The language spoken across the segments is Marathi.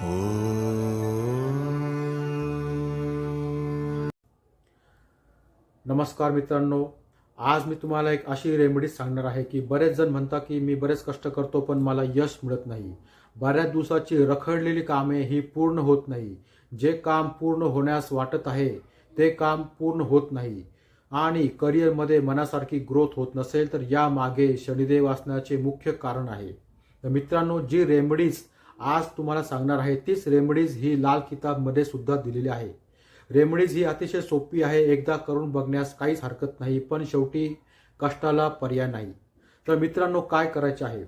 नमस्कार मित्रांनो आज मी तुम्हाला एक अशी रेमेडी सांगणार आहे की बरेच जण म्हणतात की मी बरेच कष्ट करतो पण मला यश मिळत नाही. बऱ्याच दिवसाची रखडलेली कामे ही पूर्ण होत नाही. जे काम पूर्ण होण्यास वाटत आहे ते काम पूर्ण होत नाही. आणि करिअरमध्ये मनासारखी ग्रोथ होत नसेल तर यामागे शनिदेव असण्याचे मुख्य कारण आहे. तर मित्रांनो जी रेमेडीज आज तुम्हाला सांगणार आहे तीच रेमेडीज ही लाल किताबमध्ये सुद्धा दिलेली आहे. रेमेडीज ही अतिशय सोपी आहे एकदा करून बघण्यास काहीच हरकत नाही पण शेवटी कष्टाला पर्याय नाही. तर मित्रांनो काय करायचे आहे?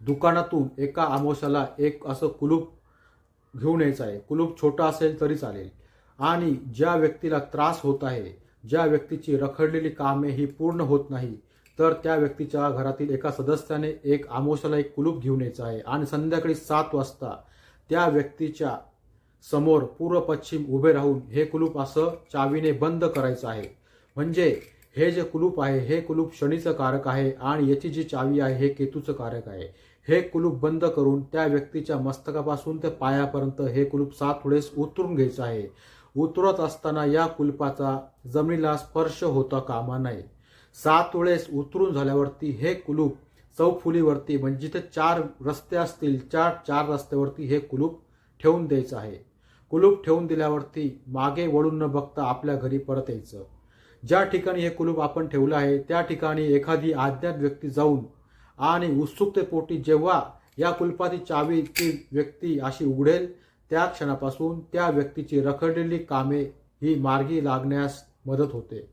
दुकानातून एका आमोशाला एक असं कुलूप घेऊन यायचं आहे. कुलूप छोटा असेल तरी चालेल. आणि ज्या व्यक्तीला त्रास होत आहे ज्या व्यक्तीची रखडलेली कामे ही पूर्ण होत नाही तर त्या व्यक्तीच्या घरातील एका सदस्याने एक आमोशाला एक कुलूप घेऊन यायचं आहे. आणि संध्याकाळी सात वाजता त्या व्यक्तीच्या समोर पूर्व पश्चिम उभे राहून हे कुलूप असं चावीने बंद करायचं आहे. म्हणजे हे जे कुलूप आहे हे कुलूप शनीचं कारक आहे आणि याची जी चावी आहे हे केतूचं कारक आहे. हे कुलूप बंद करून त्या व्यक्तीच्या मस्तकापासून ते पायापर्यंत हे कुलूप सात वेळेस उतरून घ्यायचं आहे. उतरत असताना या कुलपाचा जमिनीला स्पर्श होता कामा नये. सात वेळेस उतरून झाल्यावरती हे कुलूप चौफुलीवरती म्हणजे जिथे चार रस्ते असतील चार चार रस्त्यावरती हे कुलूप ठेवून द्यायचं आहे. कुलूप ठेवून दिल्यावरती मागे वळून न बघता आपल्या घरी परत यायचं. ज्या ठिकाणी हे कुलूप आपण ठेवलं आहे त्या ठिकाणी एखादी अज्ञात व्यक्ती जाऊन आणि उत्सुकतेपोटी जेव्हा या कुलपाची चावी ती व्यक्ती अशी उघडेल त्या क्षणापासून त्या व्यक्तीची रखडलेली कामे ही मार्गी लागण्यास मदत होते.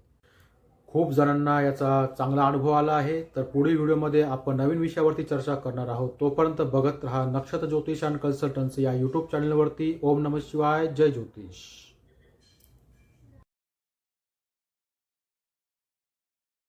खूप जणांना याचा चांगला अनुभव आला आहे. तर पुढील व्हिडिओमध्ये आपण नवीन विषयावरती चर्चा करणार आहोत. तोपर्यंत बघत राहा नक्षत्र ज्योतिष अँड कन्सल्टन्सी या युट्यूब चॅनलवरती ओम नम शिवाय. जय ज्योतिष.